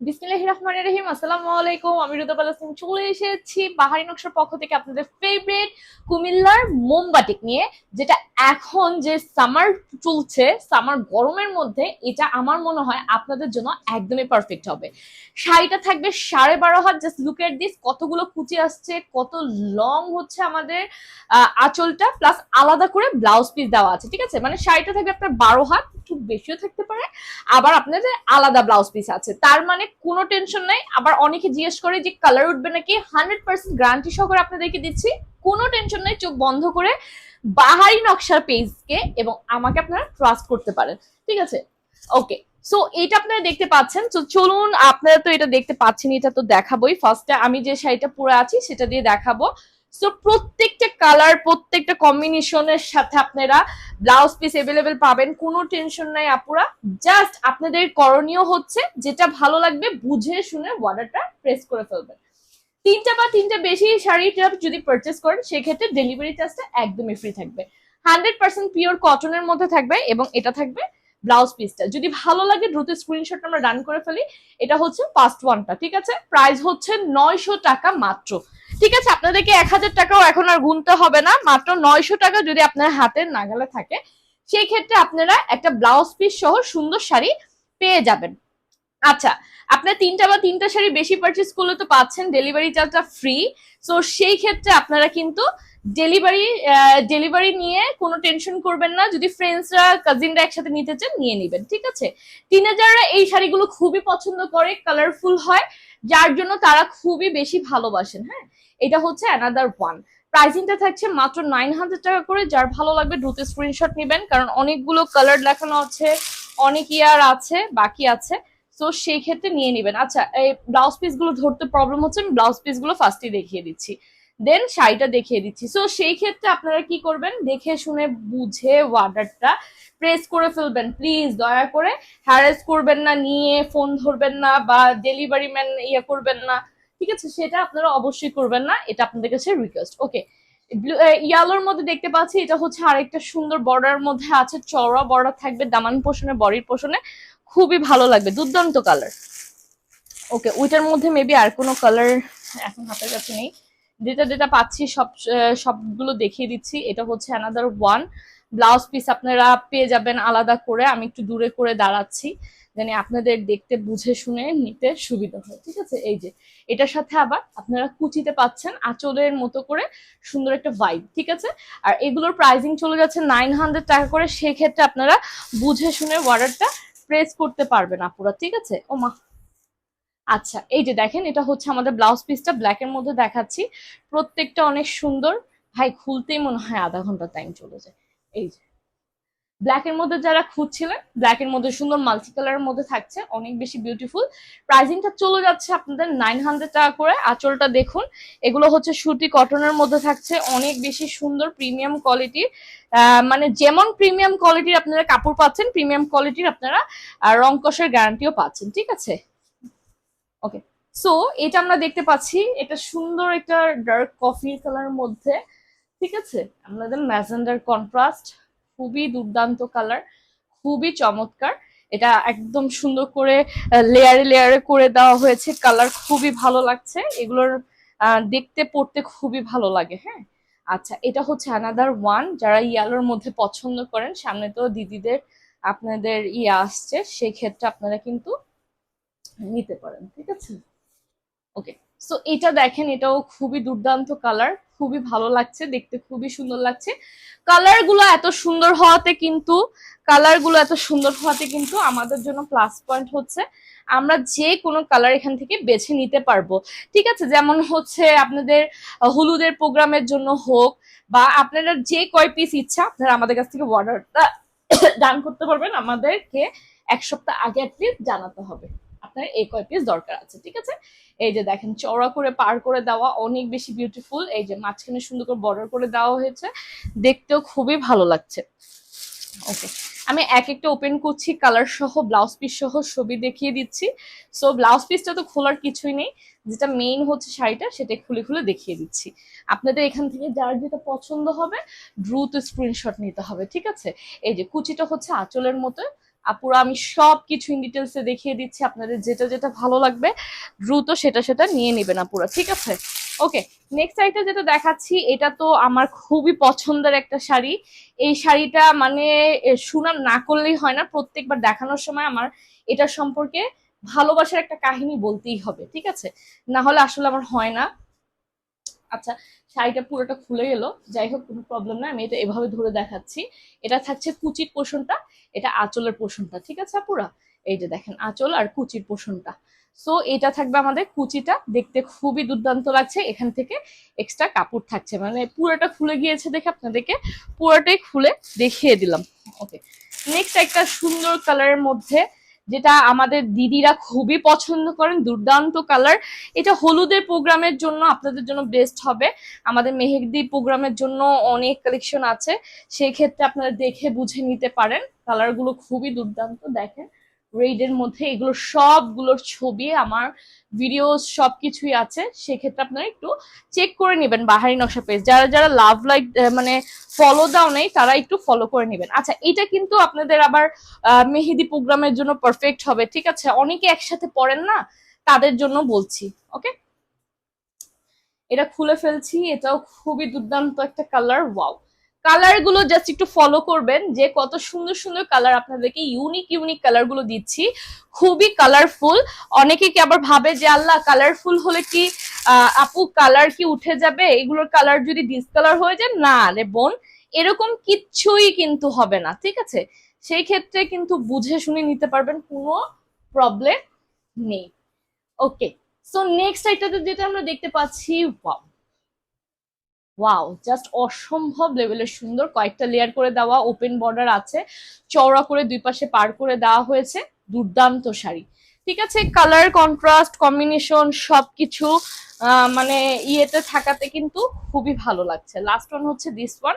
বিসমিল্লাহ রহমান রহিম, আসসালামু আলাইকুম। আমি রুদাবাল সিং চলে এসেছি বাহারি নকশার পক্ষ থেকে আপনাদের ফেভারিট কুমিল্লার মোমবাটিক নিয়ে, যেটা এখন যে সামার চলছে সামার গরমের মধ্যে, এটা আমার মনে হয় আপনাদের জন্য একদমই পারফেক্ট হবে। শাড়িটা থাকবে সাড়ে বারো হাত জাস্ট লুক এট দিস কতগুলো কুচি আসছে, কত লং হচ্ছে আমাদের আঁচলটা প্লাস আলাদা করে ব্লাউজ পিস দেওয়া আছে, ঠিক আছে? মানে শাড়িটা থাকবে আপনার বারো হাত, একটু বেশিও থাকতে পারে, আবার আপনাদের আলাদা ব্লাউজ পিস আছে। তার মানে কোনো টেনশন নাই। আবার অনেকে জিজ্ঞেস করে যে কালার উঠবে নাকি? হান্ড্রেড পার্সেন্ট গ্যারান্টি সহকারে আপনাদেরকে দিচ্ছি, কোনো টেনশন নাই, চোখ বন্ধ করে বাহারি নকশার পেজকে এবং আমাকে আপনারা ট্রাস্ট করতে পারেন। ঠিক আছে? ওকে সো এটা আপনারা দেখতে পাচ্ছেন। তো চলুন, আপনারা তো এটা দেখতে পাচ্ছেন এটা তো দেখাবোই। ফার্স্টে আমি যে শাড়িটা পরে আছি, সেটা দিয়ে দেখাবো। সো প্রত্যেকটা কালার প্রত্যেকটা কম্বিনেশনের সাথে আপনারা ব্লাউজ পিস এভেলেবেল পাবেন। কোনো টেনশন নাই আপুরা। জাস্ট আপনাদের করণীয় হচ্ছে, যেটা ভালো লাগবে, বুঝে শুনে অর্ডারটা প্রেস করে ফেলবেন। তিনটা বা তিনটা বেশি শাড়িটা যদি পারচেস করেন, সেক্ষেত্রে ডেলিভারি চার্জটা একদমই ফ্রি থাকবে। হান্ড্রেড পার্সেন্ট পিওর কটনের মধ্যে থাকবে এবং এটা থাকবে ব্লাউজ পিসটা যদি ভালো লাগে, দ্রুত স্ক্রিনশট আমরা ডান করে ফেলি। এটা হচ্ছে ফার্স্ট ওয়ানটা ঠিক আছে? প্রাইস হচ্ছে নয়শো টাকা মাত্র। ঠিক আছে, আপনাদেরকে এক হাজার টাকাও এখন আর গুনতে হবে না, মাত্র নয়শো টাকা যদি আপনার হাতের নাগালে থাকে সেই ক্ষেত্রে আপনারা একটা ব্লাউজ পিস সহ সুন্দর শাড়ি পেয়ে যাবেন। আচ্ছা আপনার তিনটা বা তিনটা শাড়ি বেশি পারচেস করলে তো পাচ্ছেন ডেলিভারি চার্জটা ফ্রি সো সেই ক্ষেত্রে আপনারা কিন্তু ডেলিভারি ডেলিভারি নিয়ে কোনো টেনশন করবেন না। যদি ফ্রেন্ডসরা কাজিনরা একসাথে নিতে চান, নিয়ে নেবেন, ঠিক আছে? টিনেজাররা এই শাড়িগুলো খুবই পছন্দ করে কালারফুল হয়। যার জন্য তারা খুবই বেশি ভালোবাসেন হ্যাঁ? এটা হচ্ছে অ্যানাদার ওয়ান প্রাইসিংটা থাকছে মাত্র নাইন হান্ড্রেড টাকা করে। যার ভালো লাগবে, দ্রুত স্ক্রিনশট নেবেন। কারণ অনেকগুলো কালার দেখানো আছে, অনেক ইয়ার আছে, বাকি আছে। তো সেই ক্ষেত্রে নিয়ে নেবেন। আচ্ছা এই ব্লাউজ পিসগুলো ধরতে প্রবলেম হচ্ছে, আমি ব্লাউজ পিসগুলো ফার্স্টে দেখিয়ে দিচ্ছি। দেন শাড়িটা দেখিয়ে দিচ্ছি। সো সেই ক্ষেত্রে আপনারা কি করবেন? দেখে শুনে বুঝে অর্ডারটা প্রেস করে ফেলবেন। প্লিজ দয়া করে হ্যারেস করবেন না, নিয়ে ফোন ধরবেন না বা ডেলিভারি ম্যান ইয়ে করবেন না। ঠিক আছে? সেটা আপনারা অবশ্যই করবেন না। এটা আপনাদের কাছে রিকোয়েস্ট ওকে ইয়ালোর মধ্যে দেখতে পাচ্ছি এটা হচ্ছে আরেকটা সুন্দর বর্ডার মধ্যে আছে। চওড়া বর্ডার থাকবে, দামান পোষণে, বডির পোষণে। খুবই ভালো লাগবে। দুর্দান্ত কালার ওকে ওইটার মধ্যে মেবি আর কোনো কালার এখন হাতের কাছে নেই। যেটা যেটা পাচ্ছি, সব সবগুলো দেখিয়ে দিচ্ছি। এটা হচ্ছে অ্যানাদার ওয়ান ব্লাউজ পিস আপনারা পেয়ে যাবেন আলাদা করে। আমি একটু দূরে করে দাঁড়াচ্ছি জানি আপনাদের দেখতে, বুঝে, শুনে নিতে সুবিধা হয়, ঠিক আছে? এই যে, এটার সাথে আবার আপনারা কুচিতে পাচ্ছেন আঁচলের মতো করে সুন্দর একটা ভাইব ঠিক আছে? আর এগুলোর প্রাইসিং চলে যাচ্ছে নাইন হান্ড্রেড টাকা করে। সেক্ষেত্রে আপনারা বুঝে শুনে অর্ডারটা প্রেস করতে পারবেন আপুরা, ঠিক আছে? ও মা আচ্ছা এই যে দেখেন, এটা হচ্ছে আমাদের ব্লাউজ পিসটা ব্ল্যাক এর মধ্যে দেখাচ্ছি। প্রত্যেকটা অনেক সুন্দর। ভাই, খুলতেই মনে হয় আধা ঘণ্টা টাইম চলে যায়। এই যে। ব্ল্যাক এর মধ্যে যারা খুঁজছিলেন ব্ল্যাক এর মধ্যে সুন্দর মাল্টি কালারের মধ্যে থাকছে, অনেক বেশি বিউটিফুল প্রাইসিংটা চলে যাচ্ছে আপনাদের নাইন হান্ড্রেড টাকা করে। আঁচলটা দেখুন, এগুলো হচ্ছে সুতি কটনের মধ্যে থাকছে, অনেক বেশি সুন্দর প্রিমিয়াম কোয়ালিটির মানে যেমন প্রিমিয়াম কোয়ালিটির আপনারা কাপড় পাচ্ছেন প্রিমিয়াম কোয়ালিটির আপনারা রং কষের গ্যারান্টিও পাচ্ছেন, ঠিক আছে? ওকে সো এটা আমরা দেখতে পাচ্ছি, এটা সুন্দর একটা ডার্ক কফি কালার মধ্যে, ঠিক আছে? আমাদের ম্যাজেন্ডার কন্ট্রাস্ট খুবই দুর্দান্ত কালার খুবই চমৎকার। এটা একদম সুন্দর করে লেয়ারে লেয়ারে করে দেওয়া হয়েছে কালার খুবই ভালো লাগছে। এগুলোর দেখতে, পড়তে খুবই ভালো লাগে হ্যাঁ? আচ্ছা এটা হচ্ছে অ্যানাদার ওয়ান যারা ইয়ালোর মধ্যে পছন্দ করেন, সামনে তো দিদিদের, আপনাদের ইয়ে আসছে সেক্ষেত্রে আপনারা কিন্তু নিতে পারেন, ঠিক আছে? ওকে সো এটা দেখেন, এটাও খুবই দুর্দান্ত কালার খুবই ভালো লাগছে, দেখতে খুবই সুন্দর লাগছে। কালারগুলো এত সুন্দর হওয়াতে কিন্তু কালারগুলো এত সুন্দর হওয়াতে কিন্তু আমাদের জন্য প্লাস পয়েন্ট হচ্ছে। আমরা যে কোনো কালার এখান থেকে বেছে নিতে পারব, ঠিক আছে? যেমন হচ্ছে আপনাদের হলুদের প্রোগ্রামের জন্য হোক, বা আপনারা যে কয় পিস ইচ্ছা, আপনারা আমাদের কাছ থেকে অর্ডারটা ডান করতে পারবেন। আমাদেরকে এক সপ্তাহ আগে অ্যাটলিস্ট জানাতে হবে। আপনার এই কয় পিস দরকার আছে, ঠিক আছে? এই যে দেখেন, চওড়া করে পার করে দেওয়া অনেক বেশি বিউটিফুল এই যে মাঝখানে সুন্দর করে বর্ডার করে দেওয়া হয়েছে। দেখতেও খুবই ভালো লাগছে। ওকে আমি এক একটা ওপেন করছি কালার সহ ব্লাউজ পিস সহ, ছবি দেখিয়ে দিচ্ছি। সো ব্লাউজ পিসটা তো খোলার কিছুই নেই। যেটা মেইন হচ্ছে শাড়িটা সেটা খুলে খুলে দেখিয়ে দিচ্ছি। আপনাদের এখান থেকে যার যেটা পছন্দ হবে, দ্রুত স্ক্রিনশট নিতে হবে, ঠিক আছে? এই যে কুচিটা হচ্ছে আঁচলের মতো। আপুরা, আমি সব কিছু ইন ডিটেলসে দেখিয়ে দিচ্ছি, আপনাদের যেটা যেটা ভালো লাগবে, দ্রুত সেটা সেটা নিয়ে নেবেন আপুরা, ঠিক আছে? ওকে নেক্সট শাড়িটা যেটা দেখাচ্ছি, এটা তো আমার খুবই পছন্দের একটা শাড়ি। এই শাড়িটা মানে সুনাম না করলেই হয় না, প্রত্যেকবার দেখানোর সময় আমার এটা সম্পর্কে ভালোবাসার একটা কাহিনী বলতেই হবে, ঠিক আছে? না হলে আসলে আমার হয় না। আচ্ছা শাড়িটা পুরোটা খুলে গেল যাই হোক, কোনো প্রবলেম না আমি এটা এভাবে ধরে দেখাচ্ছি। এটা থাকছে কুচির পোষণটা, এটা আঁচলের পোষণটা, ঠিক আছে আপুরা? এই যে দেখেন, আঁচল আর কুচির পোষণটা। সো এটা থাকবে আমাদের কুচিটা, দেখতে খুবই দুর্দান্ত লাগছে, এখান থেকে এক্সট্রা কাপড় থাকছে। মানে পুরোটা খুলে গিয়েছে দেখে আপনাদেরকে, পুরোটাই খুলে দেখিয়ে দিলাম। ওকে নেক্সট একটা সুন্দর কালারের মধ্যে যেটা আমাদের দিদিরা খুবই পছন্দ করেন, দুর্দান্ত কালার এটা হলুদের প্রোগ্রামের জন্য আপনাদের জন্য বেস্ট হবে। আমাদের মেহেদি প্রোগ্রামের জন্য অনেক কালেকশন আছে। সেই ক্ষেত্রে আপনারা দেখে বুঝে নিতে পারেন। কালারগুলো খুবই দুর্দান্ত, দেখেন। রেডের মধ্যে এগুলো সবগুলোর ছবি, আমার ভিডিও সবকিছুই আছে। সেক্ষেত্রে আপনারা একটু চেক করে নেবেন বাহারি নকশা পেজ যারা যারা লাভ লাইক মানে ফলো দাও নেই, তারা একটু ফলো করে নেবেন। আচ্ছা এটা কিন্তু আপনাদের আবার মেহেদি প্রোগ্রামের জন্য পারফেক্ট হবে, ঠিক আছে? অনেকে একসাথে পড়েন না, তাদের জন্য বলছি ওকে এটা খুলে ফেলছি, এটাও খুবই দুর্দান্ত একটা কালার ওয়াও কালারগুলো জাস্ট একটু ফলো করবেন, যে কত সুন্দর সুন্দর কালার আপনাদেরকে ইউনিক ইউনিক কালারগুলো দিচ্ছি। খুবই কালারফুল অনেকে কি আবার ভাবে যে, আল্লাহ কালারফুল হলে কি আপু কালার কি উঠে যাবে? এগুলোর কালার যদি ডিসকালার হয়ে যায়, না রে বোন, এরকম কিচ্ছুই কিন্তু হবে না, ঠিক আছে? সেই ক্ষেত্রে কিন্তু বুঝে শুনে নিতে পারবেন, কোনো প্রবলেম নেই। ওকে সো নেক্সট আইটাতে যেটা আমরা দেখতে পাচ্ছি ওয়াও ওয়াও জাস্ট অসম্ভব লেভেলের সুন্দর। কয়েকটা লেয়ার করে দেওয়া ওপেন বর্ডার আছে। চওড়া করে দুই পাশে পার করে দেওয়া হয়েছে। দুর্দান্ত শাড়ি। ঠিক আছে কালার কন্ট্রাস্ট কম্বিনেশন সবকিছু মানে ইয়েতে থাকাতে কিন্তু খুবই ভালো লাগছে। লাস্ট ওয়ান হচ্ছে দিস ওয়ান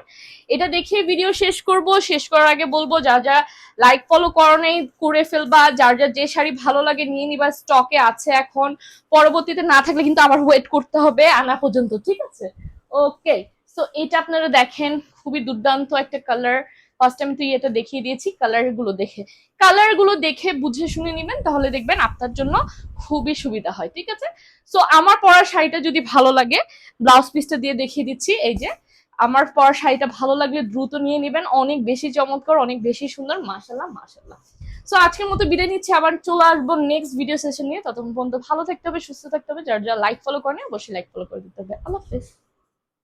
এটা দেখে ভিডিও শেষ করব। শেষ করার আগে বলব, যা যা লাইক ফলো করো নেই, করে ফেলবা। যার যার যে শাড়ি ভালো লাগে নিয়ে নিবা। স্টকে আছে এখন। পরবর্তীতে না থাকলে কিন্তু আবার ওয়েট করতে হবে। আনা পর্যন্ত, ঠিক আছে? ওকে সো এটা আপনারা দেখেন, খুবই দুর্দান্ত একটা কালার ফার্স্ট টাইম তুই এটা দেখিয়ে দিয়েছি কালারগুলো দেখে। কালারগুলো দেখে বুঝে শুনে নেবেন, তাহলে দেখবেন আপনার জন্য খুবই সুবিধা হয়, ঠিক আছে? সো আমার পরা শাড়িটা যদি ভালো লাগে ব্লাউজ পিসটা দিয়ে দেখিয়ে দিচ্ছি, এই যে। আমার পরা শাড়িটা ভালো লাগলে দ্রুত নিয়ে নেবেন, অনেক বেশি চমৎকার, অনেক বেশি সুন্দর মাশাল্লাহ মাশাল্লাহ সো আজকের মতো বিদায় নিচ্ছি, আবার চলে আসব নেক্সট ভিডিও সেশন নিয়ে। ততক্ষণ পর্যন্ত ভালো থাকতে হবে, সুস্থ থাকতে হবে, যার যারা লাইক ফলো করেন, অবশ্যই লাইক ফলো করে দিতে হবে। আল্লাহ হাফেজ।